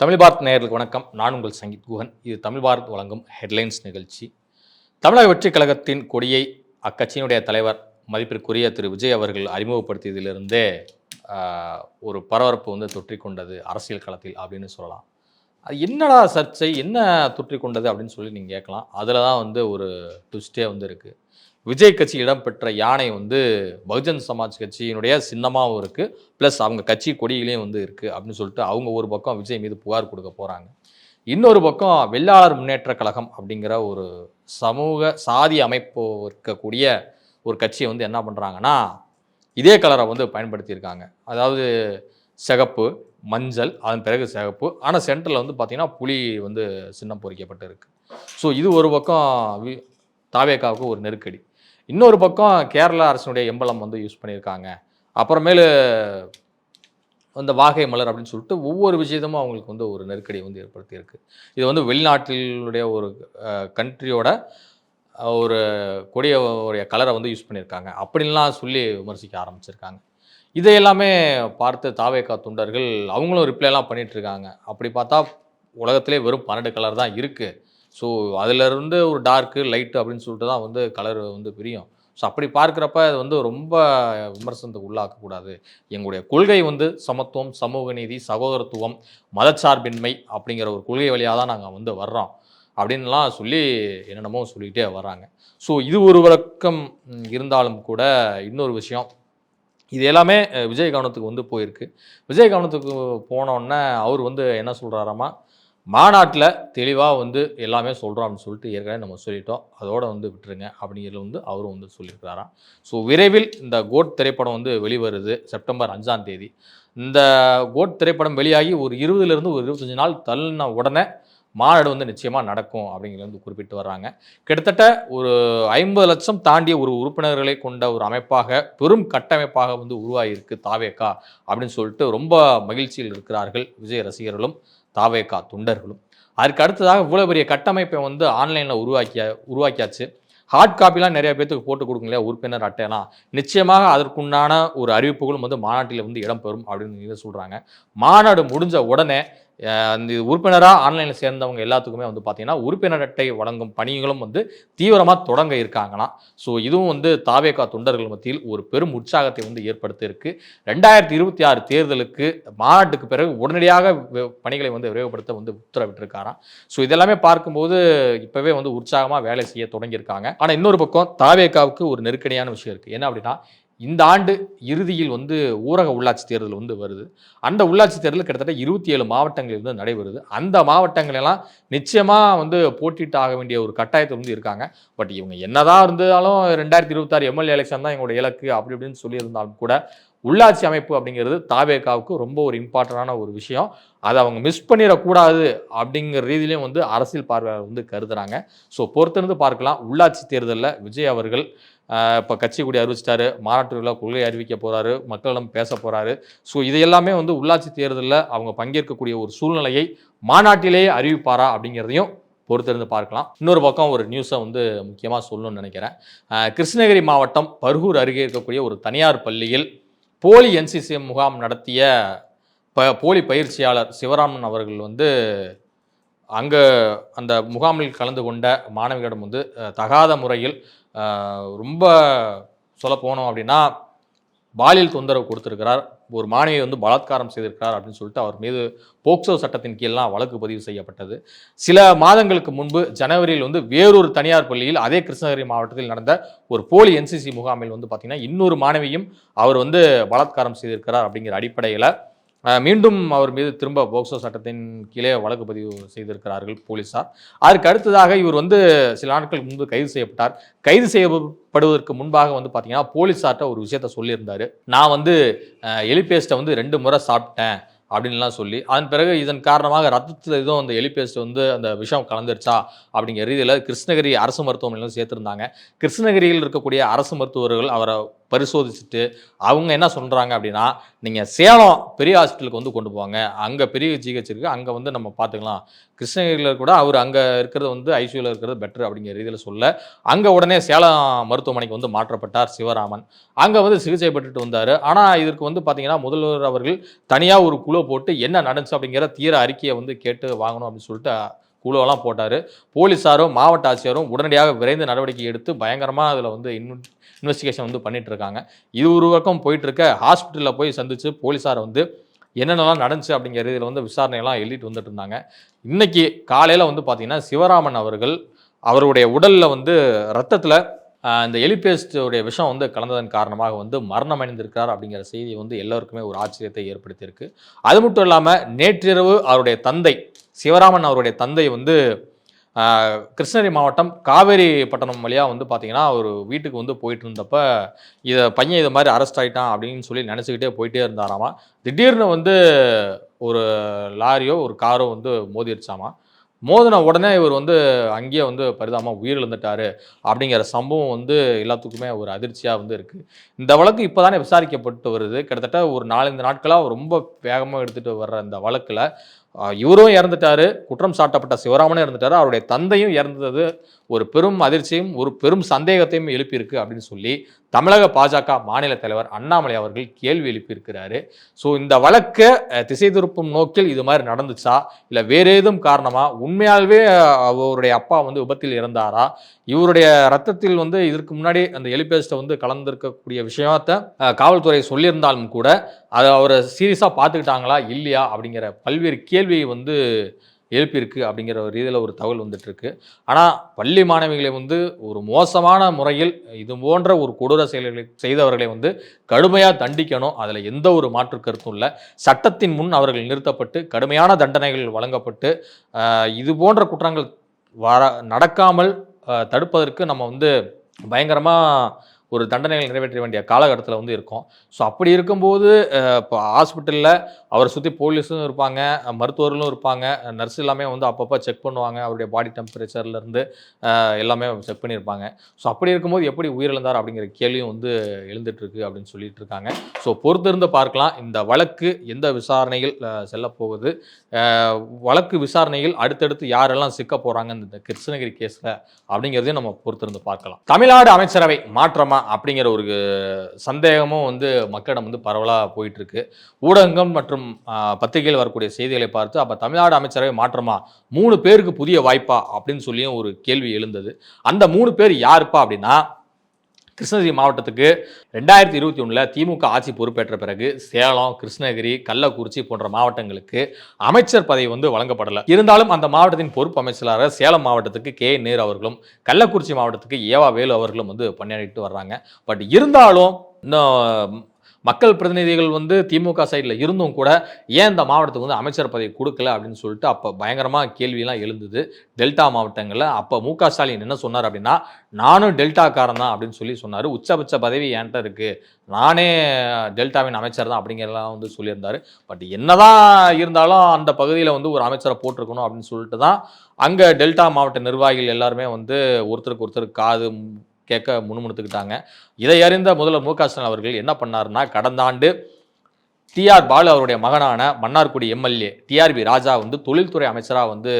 தமிழ் பாரத் நேயர்களுக்கு வணக்கம். நான் உங்கள் சங்கீத் குகன். இது தமிழ் பாரத் வழங்கும் ஹெட்லைன்ஸ் நிகழ்ச்சி. தமிழக வெற்றி கழகத்தின் கொடியை அக்கட்சியினுடைய தலைவர் மதிப்பிற்குரிய திரு. விஜய் அவர்கள் அறிமுகப்படுத்தியதிலிருந்தே ஒரு பரபரப்பு வந்து தொற்றிக்கொண்டது அரசியல் களத்தில் அப்படின்னு சொல்லலாம். அது என்னடா சர்ச்சை என்ன தொற்றிக்கொண்டது அப்படின்னு சொல்லி நீங்கள் கேட்கலாம். அதில் தான் வந்து ஒரு ட்விஸ்டே வந்து இருக்குது விஜய் கட்சி இடம்பெற்ற யானை வந்து பகுஜன் சமாஜ் கட்சியினுடைய சின்னமாகவும் இருக்குது ப்ளஸ் அவங்க கட்சி கொடியிலையும் வந்து இருக்குது அப்படின்னு சொல்லிட்டு அவங்க ஒரு பக்கம் விஜய் மீது புகார் கொடுக்க போகிறாங்க இன்னொரு பக்கம் வெள்ளாளர் முன்னேற்ற கழகம் அப்படிங்கிற ஒரு சமூக சாதி அமைப்பு இருக்கக்கூடிய ஒரு கட்சியை வந்து என்ன பண்ணுறாங்கன்னா இதே கலரை வந்து பயன்படுத்தியிருக்காங்க. அதாவது சிகப்பு மஞ்சள் அதன் பிறகு சிகப்பு. ஆனால் சென்டரில் வந்து பார்த்திங்கன்னா புலி வந்து சின்னம் பொறிக்கப்பட்டு இருக்குது ஸோ இது ஒரு பக்கம் வி- ஒரு நெருக்கடி. இன்னொரு பக்கம் கேரளா அரசினுடைய எம்பளம் வந்து யூஸ் பண்ணியிருக்காங்க. அப்புறமேலு அந்த வாகை மலர் அப்படின்னு சொல்லிட்டு ஒவ்வொரு விஷயத்தமும் அவங்களுக்கு வந்து ஒரு நெருக்கடியை வந்து ஏற்படுத்தியிருக்கு. இது வந்து வெளிநாட்டினுடைய ஒரு கண்ட்ரியோட ஒரு கொடிய கலரை வந்து யூஸ் பண்ணியிருக்காங்க. அப்படின்லாம் சொல்லி விமர்சிக்க ஆரம்பிச்சிருக்காங்க. இதை எல்லாமே பார்த்து தாவேக்கா தொண்டர்கள் அவங்களும் ரிப்ளைலாம் பண்ணிகிட்ருக்காங்க அப்படி பார்த்தா உலகத்திலே வெறும் பன்னெண்டு கலர் தான் இருக்குது ஸோ அதிலிருந்து ஒரு டார்க்கு லைட்டு அப்படின்னு சொல்லிட்டு தான் வந்து கலர் வந்து பிரியும். ஸோ அப்படி பார்க்குறப்ப அது வந்து ரொம்ப விமர்சனத்துக்கு உள்ளாக்கக்கூடாது. எங்களுடைய கொள்கை வந்து சமத்துவம் சமூக நீதி சகோதரத்துவம் மதச்சார்பின்மை அப்படிங்கிற ஒரு கொள்கை வழியாக தான் நாங்கள் வந்து வர்றோம் அப்படின்லாம் சொல்லி என்னென்னமோ சொல்லிகிட்டே வர்றாங்க. ஸோ இது ஒரு விளக்கம் இருந்தாலும் கூட இன்னொரு விஷயம். இது எல்லாமே விஜய் கவனத்துக்கு வந்து போயிருக்கு. விஜய் கவனத்துக்கு போனோடனே அவர் வந்து என்ன சொல்கிறாராமா மாநாட்டில் தெளிவாக வந்து எல்லாமே சொல்கிறோம் அப்படின்னு சொல்லிட்டு ஏற்கனவே நம்ம சொல்லிட்டோம். அதோடு வந்து விட்டுருங்க அப்படிங்கிறது வந்து அவரும் வந்து சொல்லியிருக்கிறாராம். ஸோ விரைவில் இந்த கோட் திரைப்படம் வந்து வெளிவருது செப்டம்பர் அஞ்சாம் தேதி. இந்த கோட் திரைப்படம் வெளியாகி ஒரு இருபதுலேருந்து ஒரு இருபத்தஞ்சு நாள் தள்ளின உடனே மாநாடு வந்து நிச்சயமாக நடக்கும் அப்படிங்கிறது வந்து குறிப்பிட்டு வர்றாங்க. கிட்டத்தட்ட ஒரு ஐம்பது லட்சம் தாண்டிய ஒரு உறுப்பினர்களை கொண்ட ஒரு அமைப்பாக பெரும் கட்டமைப்பாக வந்து உருவாகியிருக்கு தாவேக்கா அப்படின்னு சொல்லிட்டு ரொம்ப மகிழ்ச்சியில் இருக்கிறார்கள் விஜய் ரசிகர்களும். தாவேகா தொண்டர்களும். அதுக்கு அடுத்ததாக இவ்வளோ பெரிய கட்டமைப்பை வந்து ஆன்லைனில் உருவாக்கிய உருவாக்கியாச்சு. ஹார்ட் காப்பிலாம் நிறைய பேர்த்துக்கு போட்டு கொடுங்க உறுப்பினர் அட்டைனா. நிச்சயமாக அதற்குண்டான ஒரு அறிவிப்புகளும் வந்து மாநாட்டில் வந்து இடம்பெறும் அப்படின்னு சொல்கிறாங்க மாநாடு முடிஞ்ச உடனே அந்த உறுப்பினராக ஆன்லைனில் சேர்ந்தவங்க எல்லாத்துக்குமே வந்து பார்த்திங்கன்னா உறுப்பினர் அட்டை வழங்கும் பணிகளும் வந்து தீவிரமாக தொடங்க இருக்காங்களாம். ஸோ இதுவும் வந்து தாவேகா தொண்டர்கள் மத்தியில் ஒரு பெரும் உற்சாகத்தை வந்து ஏற்படுத்தியிருக்கு. ரெண்டாயிரத்தி இருபத்தி ஆறு தேர்தலுக்கு மாநாட்டுக்கு பிறகு உடனடியாக பணிகளை வந்து விரைவுபடுத்த வந்து உத்தரவிட்டிருக்காராம். ஸோ இதெல்லாமே பார்க்கும்போது இப்போவே வந்து உற்சாகமாக வேலை செய்ய தொடங்கியிருக்காங்க. ஆனால் இன்னொரு பக்கம் தாவேகாவுக்கு ஒரு நெருக்கடியான விஷயம் இருக்குது என்ன அப்படின்னா இந்த ஆண்டு இறுதியில் வந்து ஊரக உள்ளாட்சி தேர்தல் வந்து வருது. அந்த உள்ளாட்சி தேர்தல் கிட்டத்தட்ட இருபத்தி ஏழு மாவட்டங்களில் வந்து நடைபெறுது. அந்த மாவட்டங்களெல்லாம் நிச்சயமாக வந்து போட்டிட்டு ஆக வேண்டிய ஒரு கட்டாயத்தில் வந்து இருக்காங்க. பட் இவங்க என்னதான் இருந்தாலும் ரெண்டாயிரத்தி இருபத்தாறு எம்எல்ஏ எலெக்ஷன் தான் எங்களோட இலக்கு அப்படி இப்படின்னு சொல்லியிருந்தாலும் கூட உள்ளாட்சி அமைப்பு அப்படிங்கிறது தாவேகாவுக்கு ரொம்ப ஒரு இம்பார்ட்டண்டான ஒரு விஷயம். அதை அவங்க மிஸ் பண்ணிடக்கூடாது அப்படிங்கிற ரீதியிலையும் வந்து அரசியல் பார்வையாளர் வந்து கருதுறாங்க. ஸோ பொறுத்திருந்து பார்க்கலாம். உள்ளாட்சி தேர்தலில் விஜய் அவர்கள் இப்போ கட்சி கூடி அறிவிச்சிட்டாரு. மாநாட்டுகளில் கொள்கை அறிவிக்க போகிறாரு மக்களிடம் பேச போகிறாரு ஸோ இது எல்லாமே வந்து உள்ளாட்சி தேர்தலில் அவங்க பங்கேற்கக்கூடிய ஒரு சூழ்நிலையை மாநாட்டிலேயே அறிவிப்பாரா அப்படிங்கிறதையும் பொறுத்திருந்து பார்க்கலாம். இன்னொரு பக்கம் ஒரு நியூஸை வந்து முக்கியமாக சொல்லணும்னு நினைக்கிறேன். கிருஷ்ணகிரி மாவட்டம் பர்கூர் அருகே இருக்கக்கூடிய ஒரு தனியார் பள்ளியில் போலி என்சிசி முகாம் நடத்திய ப போலி பயிற்சியாளர் சிவராமன் அவர்கள் வந்து அங்கே அந்த முகாமில் கலந்து கொண்ட மாணவிகளிடம் வந்து தகாத முறையில் ரொம்ப சொல்ல போனோம் அப்படின்னா பாலியல் தொந்தரவு கொடுத்துருக்கிறார் ஒரு மாணவியை வந்து பலாத்காரம் செய்திருக்கிறார் அப்படின்னு சொல்லிட்டு அவர் மீது போக்சோ சட்டத்தின் கீழ்லாம் வழக்கு பதிவு செய்யப்பட்டது. சில மாதங்களுக்கு முன்பு ஜனவரியில் வந்து வேறொரு தனியார் பள்ளியில் அதே கிருஷ்ணகிரி மாவட்டத்தில் நடந்த ஒரு போலி என்சிசி முகாமில் வந்து பார்த்திங்கன்னா இன்னொரு மாணவியும் அவர் வந்து பலாத்காரம் செய்திருக்கிறார் அப்படிங்கிற அடிப்படையில் மீண்டும் அவர் மீது திரும்ப போக்சோ சட்டத்தின் கீழே வழக்கு பதிவு செய்திருக்கிறார்கள் போலீசார். அதற்கு அடுத்ததாக இவர் வந்து சில நாட்களுக்கு முன்பு கைது செய்யப்பட்டார். கைது செய்யப்படுவதற்கு முன்பாக வந்து பார்த்தீங்கன்னா போலீஸார்கிட்ட ஒரு விஷயத்த சொல்லியிருந்தார். நான் வந்து எலிபேஸ்ட்டை வந்து ரெண்டு முறை சாப்பிட்டேன் அப்படின்லாம் சொல்லி அதன் பிறகு இதன் காரணமாக ரத்தத்தில் எதுவும் அந்த எலிபேஸ்ட் வந்து அந்த விஷம் கலந்துருச்சா அப்படிங்கிற ரீதியில் கிருஷ்ணகிரி அரசு மருத்துவமனையிலும் சேர்த்துருந்தாங்க. கிருஷ்ணகிரியில் இருக்கக்கூடிய அரசு மருத்துவர்கள் அவரை பரிசோதிச்சுட்டு அவங்க என்ன சொல்கிறாங்க அப்படின்னா நீங்கள் சேலம் பெரிய ஹாஸ்பிட்டலுக்கு வந்து கொண்டு போவாங்க அங்கே பெரிய ஜிஹெச் இருக்குது அங்கே வந்து நம்ம பார்த்துக்கலாம். கிருஷ்ணகிரியில் கூட அவர் அங்கே இருக்கிறது வந்து ஐசியூவில் இருக்கிறது பெட்டர் அப்படிங்கிற ரீதியில் சொல்ல அங்கே உடனே சேலம் மருத்துவமனைக்கு வந்து மாற்றப்பட்டார் சிவராமன். அங்கே வந்து சிகிச்சை பெற்றுட்டு வந்தார். ஆனால் இதற்கு வந்து பார்த்தீங்கன்னா முதல்வர் அவர்கள் தனியாக ஒரு குழு போட்டு என்ன நடந்துச்சு அப்படிங்கிற தீர அறிக்கையை வந்து கேட்டு வாங்கணும் அப்படின்னு சொல்லிட்டு குழுவெல்லாம் போட்டார். போலீஸாரும் மாவட்ட ஆட்சியரும் உடனடியாக விரைந்து நடவடிக்கை எடுத்து பயங்கரமாக அதில் வந்து இன் இன்வெஸ்டிகேஷன் வந்து பண்ணிட்டு இருக்காங்க இது ஒரு பக்கம் போயிட்டு இருக்க ஹாஸ்பிட்டலில் போய் சந்திச்சு போலீஸாரை வந்து என்னென்னலாம் நடந்துச்சு அப்படிங்கிற இதில் வந்து விசாரணையெல்லாம் எழுதிட்டு வந்துட்டு இருந்தாங்க இன்னைக்கு காலையில் வந்து பார்த்தீங்கன்னா சிவராமன் அவர்கள் அவருடைய உடலில் வந்து ரத்தத்தில் இந்த எலிபேஸ்டோடைய விஷம் வந்து கலந்ததன் காரணமாக வந்து மரணம் அடைந்திருக்கிறார் அப்படிங்கிற செய்தி வந்து எல்லோருக்குமே ஒரு ஆச்சரியத்தை ஏற்படுத்தியிருக்கு. அது மட்டும் இல்லாமல் நேற்றிரவு அவருடைய தந்தை சிவராமன் அவருடைய தந்தை வந்து கிருஷ்ணகிரி மாவட்டம் காவேரி பட்டணம் வழியாக வந்து பார்த்தீங்கன்னா ஒரு வீட்டுக்கு வந்து போயிட்டு இருந்தப்ப இதை பையன் இது மாதிரி அரெஸ்ட் ஆயிட்டான் அப்படின்னு சொல்லி நினச்சிக்கிட்டே போயிட்டே இருந்தாராமா. திடீர்னு வந்து ஒரு லாரியோ ஒரு காரோ வந்து மோதிருச்சாமா. மோதின உடனே இவர் வந்து அங்கேயே வந்து பரிதாபமாக உயிரிழந்துட்டாரு அப்படிங்கிற சம்பவம் வந்து எல்லாத்துக்குமே ஒரு அதிர்ச்சியாக வந்து இருக்குது இந்த வழக்கு இப்போ தானே விசாரிக்கப்பட்டு வருது. கிட்டத்தட்ட ஒரு நாலஞ்சு நாட்களாக ரொம்ப வேகமாக எடுத்துகிட்டு வர்ற இந்த வழக்கில் இவரும் இறந்துட்டாரு. குற்றம் சாட்டப்பட்ட சிவராமனும் இறந்துட்டார். அவருடைய தந்தையும் இறந்தது ஒரு பெரும் அதிர்ச்சியும் ஒரு பெரும் சந்தேகத்தையும் எழுப்பியிருக்கு அப்படின்னு சொல்லி தமிழக பாஜக மாநில தலைவர் அண்ணாமலை அவர்கள் கேள்வி எழுப்பியிருக்கிறாரு. ஸோ இந்த வழக்கை திசை திருப்பும் நோக்கில் இது மாதிரி நடந்துச்சா? இல்லை வேறு ஏதும் காரணமாக உண்மையாகவே அவருடைய அப்பா வந்து விபத்தில் இறந்தாரா? இவருடைய ரத்தத்தில் வந்து இதற்கு முன்னாடி அந்த எலிபேஸ்ட்டை வந்து கலந்திருக்கக்கூடிய விஷயத்த காவல்துறை சொல்லியிருந்தாலும் கூட அதை அவரை சீரியஸாக பார்த்துக்கிட்டாங்களா? இல்லையா? அப்படிங்கிற பல்வேறு கேள்வி கேள்வியை வந்து எழுப்பியிருக்கு அப்படிங்கிற ஒரு ரீதியில் ஒரு தகவல் வந்துட்டுருக்கு. ஆனால் பள்ளி மாணவிகளை வந்து ஒரு மோசமான முறையில் இது போன்ற ஒரு கொடூர செயல்களை செய்தவர்களை வந்து கடுமையாக தண்டிக்கணும். அதில் எந்த ஒரு மாற்று கருத்தும் இல்லை. சட்டத்தின் முன் அவர்கள் நிறுத்தப்பட்டு கடுமையான தண்டனைகள் வழங்கப்பட்டு இது போன்ற குற்றங்கள் வர நடக்காமல் தடுப்பதற்கு நம்ம வந்து பயங்கரமாக ஒரு தண்டனைகள் நிறைவேற்ற வேண்டிய காலகட்டத்தில் வந்து இருக்கும். ஸோ அப்படி இருக்கும்போது இப்போ ஹாஸ்பிட்டலில் அவரை சுற்றி போலீஸும் இருப்பாங்க மருத்துவர்களும் இருப்பாங்க நர்ஸ் எல்லாமே வந்து அப்பப்போ செக் பண்ணுவாங்க அவருடைய பாடி டெம்பரேச்சர்லேருந்து எல்லாமே செக் பண்ணியிருப்பாங்க. ஸோ அப்படி இருக்கும்போது எப்படி உயிரிழந்தார் அப்படிங்கிற கேள்வியும் வந்து எழுந்துட்டுருக்கு அப்படின்னு சொல்லிட்டு இருக்காங்க ஸோ பொறுத்திருந்து பார்க்கலாம். இந்த வழக்கு எந்த விசாரணையில் செல்லப்போகுது? வழக்கு விசாரணையில் அடுத்தடுத்து யாரெல்லாம் சிக்க போகிறாங்க இந்த கிருஷ்ணகிரி கேஸில் அப்படிங்கிறதையும் நம்ம பொறுத்திருந்து பார்க்கலாம். தமிழ்நாடு அமைச்சரவை மாற்றமாக மாற்றமா அப்படிங்கிற ஒரு சந்தேகமும் வந்து மக்களிடம் வந்து பரவலாக போயிட்டுருக்கு. ஊடகங்கள் மற்றும் பத்திரிகையில் வரக்கூடிய செய்திகளை பார்த்து அப்போ தமிழ்நாடு அமைச்சரவை மாற்றமா? மூணு பேருக்கு புதிய வாய்ப்பா? அப்படின்னு சொல்லியும் ஒரு கேள்வி எழுந்தது. அந்த மூணு பேர் யாருப்பா அப்படின்னா கிருஷ்ணகிரி மாவட்டத்துக்கு ரெண்டாயிரத்தி இருபத்தி ஒன்றில் திமுக ஆட்சி பொறுப்பேற்ற பிறகு சேலம் கிருஷ்ணகிரி கள்ளக்குறிச்சி போன்ற மாவட்டங்களுக்கு அமைச்சர் பதவி வந்து வழங்கப்படலை. இருந்தாலும் அந்த மாவட்டத்தின் பொறுப்பு அமைச்சராக சேலம் மாவட்டத்துக்கு கே. நேரு அவர்களும் கள்ளக்குறிச்சி மாவட்டத்துக்கு ஏவா வேலு அவர்களும் வந்து பணியாற்றிட்டு வர்றாங்க. பட் இருந்தாலும் இன்னும் மக்கள் பிரதிநிதிகள் வந்து திமுக சைடில் இருந்தும் கூட ஏன் இந்த மாவட்டத்துக்கு வந்து அமைச்சர் பதவி கொடுக்கல அப்படின்னு சொல்லிட்டு அப்போ பயங்கரமாக கேள்வியெல்லாம் எழுந்தது. டெல்டா மாவட்டங்களில். அப்போ மு க ஸ்டாலின் என்ன சொன்னார் அப்படின்னா நானும் டெல்டாக்காரன் தான் அப்படின்னு சொல்லி சொன்னார். உச்சபட்ச பதவி என்கிட்ட இருக்குது நானே டெல்டாவின் அமைச்சர் தான் அப்படிங்கிறலாம் வந்து சொல்லியிருந்தார். பட் என்னதான் இருந்தாலும் அந்த பகுதியில் வந்து ஒரு அமைச்சரை போட்டிருக்கணும் அப்படின்னு சொல்லிட்டு தான் அங்கே டெல்டா மாவட்ட நிர்வாகிகள் எல்லாருமே வந்து ஒருத்தருக்கு ஒருத்தர் காது கேட்க முணுமுணுத்துக்கிட்டாங்க. இதை அறிந்த முதல்வர் மு க ஸ்டாலின் அவர்கள் என்ன பண்ணார்னா கடந்த ஆண்டு டிஆர் பாலு அவருடைய மகனான மன்னார்குடி எம்எல்ஏ டிஆர்பி ராஜா வந்து தொழில்துறை அமைச்சராக வந்து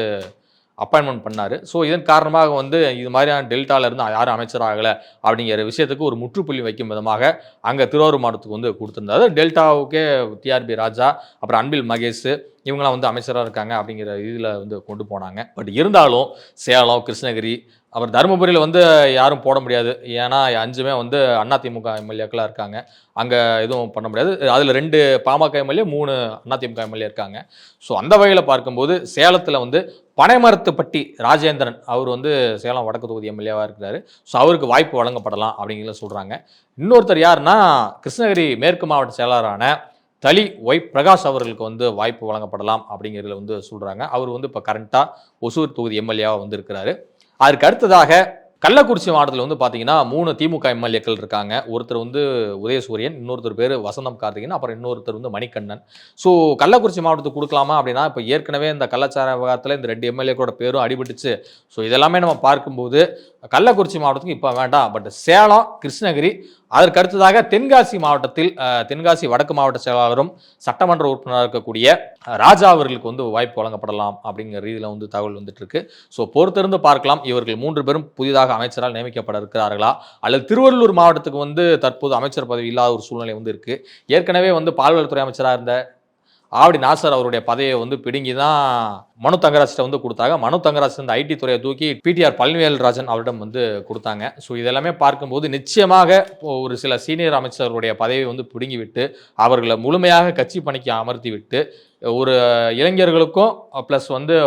அப்பாயின்மெண்ட் பண்ணார். ஸோ இதன் காரணமாக வந்து இது மாதிரியான டெல்டாவிலேருந்து யாரும் அமைச்சராகலை அப்படிங்கிற விஷயத்துக்கு ஒரு முற்றுப்புள்ளி வைக்கும் விதமாக அங்கே திருவாரூர் மாவட்டத்துக்கு வந்து கொடுத்துருந்தாரு. டெல்டாவுக்கே டிஆர்பி ராஜா அப்புறம் அன்பில் மகேஷ் இவங்களாம் வந்து அமைச்சராக இருக்காங்க அப்படிங்கிற இதில் வந்து கொண்டு போனாங்க. பட் இருந்தாலும் சேலம் கிருஷ்ணகிரி அப்புறம் தருமபுரியில் வந்து யாரும் போட முடியாது. ஏன்னா அஞ்சுமே வந்து அதிமுக எம்எல்ஏக்களாக இருக்காங்க. அங்கே எதுவும் பண்ண முடியாது. அதில் ரெண்டு பாமக எம்எல்ஏ மூணு அதிமுக எம்எல்ஏ இருக்காங்க. ஸோ அந்த வகையில் பார்க்கும்போது சேலத்தில் வந்து பனைமரத்துப்பட்டி ராஜேந்திரன் அவர் வந்து சேலம் வடக்கு தொகுதி எம்எல்ஏவாக இருக்கிறாரு. ஸோ அவருக்கு வாய்ப்பு வழங்கப்படலாம் அப்படிங்கிறத சொல்கிறாங்க இன்னொருத்தர் யாருன்னா கிருஷ்ணகிரி மேற்கு மாவட்ட செயலாளரான தலி ஒய் பிரகாஷ் அவர்களுக்கு வந்து வாய்ப்பு வழங்கப்படலாம் அப்படிங்கிறதுல வந்து சொல்கிறாங்க அவர் வந்து இப்போ கரண்ட்டாக ஒசூர் தொகுதி எம்எல்ஏவாக வந்து இருக்கிறாரு. அதற்கு அடுத்ததாக கள்ளக்குறிச்சி மாவட்டத்தில் வந்து பார்த்தீங்கன்னா மூணு திமுக எம்எல்ஏக்கள் இருக்காங்க. ஒருத்தர் வந்து உதயசூரியன் இன்னொருத்தர் பேர் வசந்தம் கார்த்திகன் அப்புறம் இன்னொருத்தர் வந்து மணிகண்ணன் ஸோ கள்ளக்குறிச்சி மாவட்டத்துக்கு கொடுக்கலாமா அப்படின்னா இப்போ ஏற்கனவே இந்த கள்ளச்சார விவகாரத்தில் இந்த ரெண்டு எம்எல்ஏக்களோட பேரும் அடிபட்டுச்சு. ஸோ இதெல்லாமே நம்ம பார்க்கும்போது கள்ளக்குறிச்சி மாவட்டத்துக்கு இப்போ வேண்டாம். பட் சேலம் கிருஷ்ணகிரி அதற்கு அடுத்ததாக தென்காசி மாவட்டத்தில் தென்காசி வடக்கு மாவட்ட செயலாளரும் சட்டமன்ற உறுப்பினராக இருக்கக்கூடிய ராஜா அவர்களுக்கு வந்து வாய்ப்பு வழங்கப்படலாம் அப்படிங்கிற ரீதியில் வந்து தகவல் வந்துட்டு இருக்கு. ஸோ பொறுத்திருந்து பார்க்கலாம். இவர்கள் மூன்று பேரும் புதிதாக அமைச்சரால் நியமிக்கப்பட இருக்கிறார்களா? அல்லது திருவள்ளூர் மாவட்டத்துக்கு வந்து தற்போது அமைச்சர் பதவி இல்லாத ஒரு சூழ்நிலை வந்து இருக்கு. ஏற்கனவே வந்து பால்வளத்துறை அமைச்சராக இருந்த ஆவடி நாசர் அவருடைய பதவியை வந்து பிடுங்கி தான் மனு தங்கராஜ்கிட்ட வந்து கொடுத்தாங்க. மனு தங்கராஜ் இந்த ஐடி துறையை தூக்கி பிடிஆர் பழனிவேல் ராஜன் அவரிடம் வந்து கொடுத்தாங்க. ஸோ இதெல்லாமே பார்க்கும்போது நிச்சயமாக ஒரு சில சீனியர் அமைச்சருடைய பதவியை வந்து பிடுங்கி விட்டு அவர்களை முழுமையாக கட்சி பணிக்கு அமர்த்தி விட்டு ஒரு இளைஞர்களுக்கும் ப்ளஸ் வந்து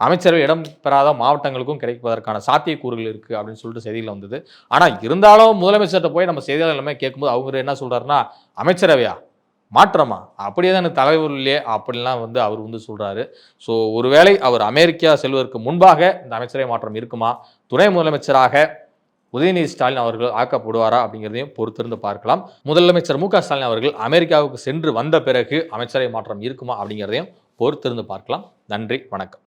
அமைச்சரவை இடம் பெறாத மாவட்டங்களுக்கும் கிடைப்பதற்கான சாத்தியக்கூறுகள் இருக்குது அப்படின்னு சொல்லிட்டு செய்தியில் வந்தது. ஆனால் இருந்தாலும் முதலமைச்சர்கிட்ட போய் நம்ம செய்தியாளர் எல்லாமே கேட்கும்போது அவங்க என்ன சொல்கிறாருன்னா அமைச்சரவையா? மாற்றமா? அப்படியே தான் எனக்கு தலைவர் இல்லையே அப்படிலாம் வந்து அவர் வந்து சொல்கிறாரு ஸோ ஒருவேளை அவர் அமெரிக்கா செல்வதற்கு முன்பாக இந்த அமைச்சரவை மாற்றம் இருக்குமா? துணை முதலமைச்சராக உதயநிதி ஸ்டாலின் அவர்கள் ஆக்கப்படுவாரா அப்படிங்கிறதையும் பொறுத்திருந்து பார்க்கலாம். முதலமைச்சர் மு க ஸ்டாலின் அவர்கள் அமெரிக்காவுக்கு சென்று வந்த பிறகு அமைச்சரவை மாற்றம் இருக்குமா அப்படிங்கிறதையும் பொறுத்திருந்து பார்க்கலாம். நன்றி வணக்கம்.